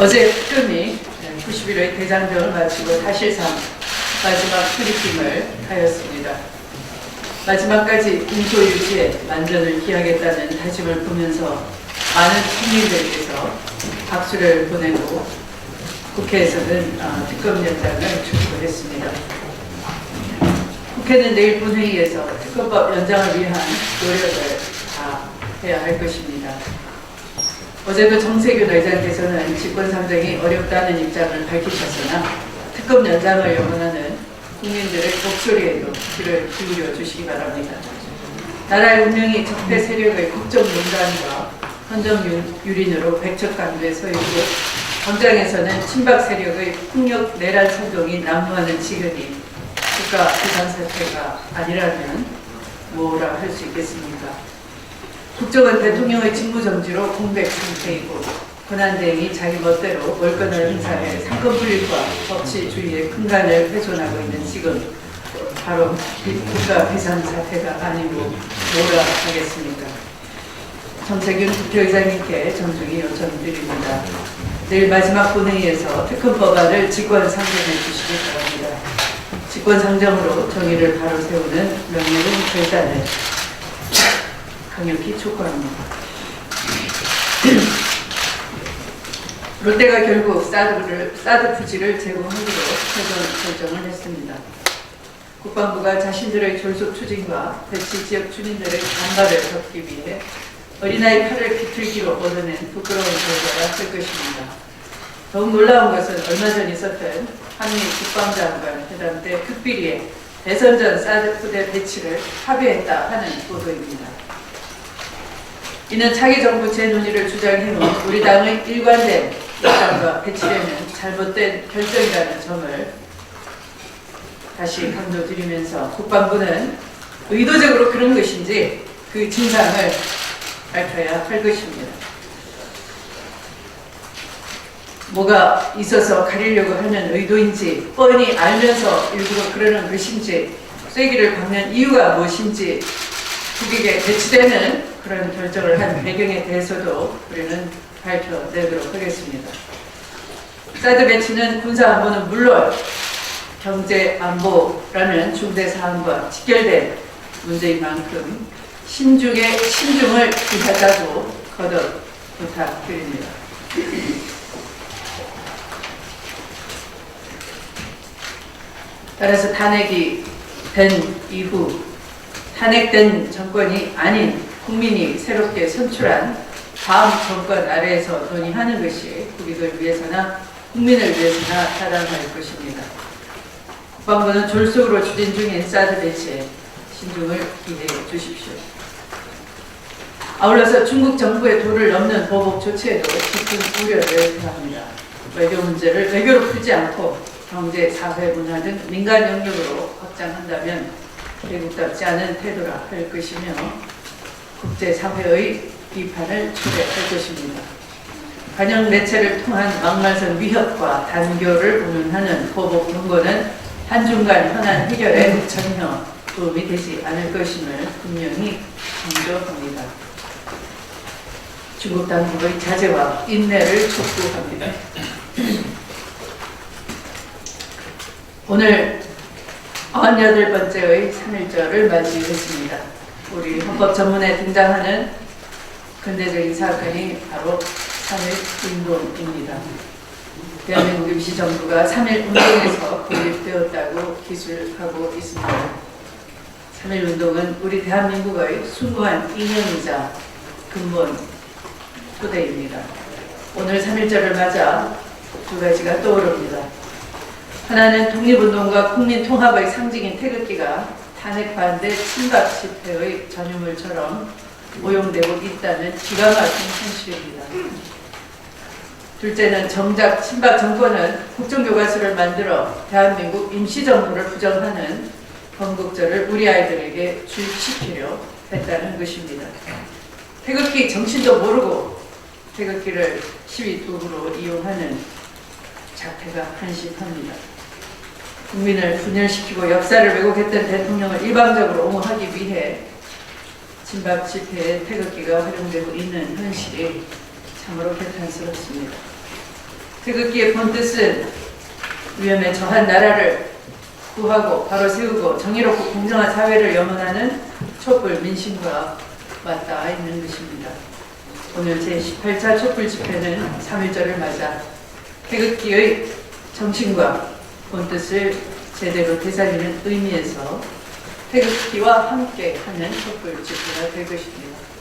어제 특검이 91회 대장정을 마치고 사실상 마지막 브리핑을 하였습니다. 마지막까지 공소 유지에 만전을 기하겠다는 다짐을 보면서 많은 국민들께서 박수를 보내고 국회에서는 아, 특검 연장을 촉구했습니다. 국회는 내일 본회의에서 특검법 연장을 위한 노력을 다 해야 할 것입니다. 어제도 정세균 의장께서는 집권상정이 어렵다는 입장을 밝히셨으나 특검 연장을 영원하는 국민들의 목소리에도 귀를 기울여 주시기 바랍니다. 나라의 운명이 적대 세력의 국정농단과 헌정유린으로 백척간두에 서 있고 광장에서는 친박 세력의 폭력 내란 선동이 난무하는 지금이 국가 비상사태가 아니라면 뭐라 할 수 있겠습니까? 국정은 대통령의 직무정지로 공백 상태이고 권한대행이 자기 멋대로 월권을 행사해 상권 분립과 법치주의의 근간을 훼손하고 있는 지금 바로 비- 국가 비상 사태가 아니고 뭐라 하겠습니까? 정세균 국회의장님께 정중히 요청드립니다. 내일 마지막 본회의에서 특검 법안을 직권 상정해 주시기 바랍니다. 직권 상정으로 정의를 바로 세우는 명예로운 결단을 강력히 촉구합니다. 롯데가 결국 사드를, 사드 부지를 제공하기로 최종 결정을 했습니다. 국방부가 자신들의 졸속 추진과 배치 지역 주민들의 반발을 덮기 위해 어린아이 팔을 비틀기로 얻어낸 부끄러운 결과가 될 것입니다. 더욱 놀라운 것은 얼마 전 있었던 한미 국방장관 회담 때 극비리에 대선 전 사드 부대 배치를 합의했다 하는 보도입니다. 이는 차기 정부 재논의를 주장해 온 우리 당의 일관된 입장과 배치되는 잘못된 결정이라는 점을 다시 강조드리면서 국방부는 의도적으로 그런 것인지 그 진상을 밝혀야 할 것입니다. 뭐가 있어서 가리려고 하는 의도인지 뻔히 알면서 일부러 그러는 것인지 쐐기를 박는 이유가 무엇인지 국익에 배치되는 그런 결정을 한 배경에 대해서도 우리는 밝혀내도록 하겠습니다. 사드 배치는 군사 안보는 물론 경제 안보라는 중대 사안과 직결된 문제인 만큼 신중에 신중을 기하자고 거듭 부탁드립니다. 따라서 탄핵이 된 이후 탄핵된 정권이 아닌 국민이 새롭게 선출한 다음 정권 아래에서 논의하는 것이 국익을 위해서나 국민을 위해서나 타당할 것입니다. 국방부는 졸속으로 추진 중인 사드 배치에 신중을 기해 주십시오. 아울러서 중국 정부의 도를 넘는 보복 조치에도 깊은 우려를 표합니다. 외교 문제를 외교로 풀지 않고 경제, 사회, 문화 등 민간 영역으로 확장한다면 외국답지 않은 태도라 할 것이며 국제사회의 비판을 초래할 것입니다. 관영 매체를 통한 막말선 위협과 단교를 운운하는 보복 경고는 한중간 현안 해결에 전혀 도움이 되지 않을 것임을 분명히 강조합니다. 중국 당국의 자제와 인내를 촉구합니다. 오늘 98 번째의 3.1절을 맞이했습니다. 우리 헌법 전문에 등장하는 근대적인 사건이 바로 3.1 운동입니다. 대한민국 임시정부가 3.1 운동에서 고립되었다고 기술하고 있습니다. 3.1 운동은 우리 대한민국의 숭고한 이념이자 근본 토대입니다. 오늘 3.1절을 맞아 두 가지가 떠오릅니다. 하나는 독립운동과 국민통합의 상징인 태극기가 탄핵 반대 친박 집회의 전유물처럼 오용되고 있다는 기가 막힌 현실입니다. 둘째는 정작 친박 정권은 국정교과서를 만들어 대한민국 임시정부를 부정하는 건국절을 우리 아이들에게 주입시키려 했다는 것입니다. 태극기 정신도 모르고 태극기를 시위 도구로 이용하는 자태가 한심합니다. 국민을 분열시키고 역사를 왜곡했던 대통령을 일방적으로 옹호하기 위해 친박 집회에 태극기가 활용되고 있는 현실이 참으로 개탄스럽습니다. 태극기의 본뜻은 위험에 처한 나라를 구하고 바로 세우고 정의롭고 공정한 사회를 염원하는 촛불 민심과 맞닿아 있는 것입니다. 오늘 제18차 촛불 집회는 3.1절을 맞아 태극기의 정신과 본 뜻을 제대로 되살리는 의미에서 태극기와 함께 하는 촛불 집회가 될 것입니다.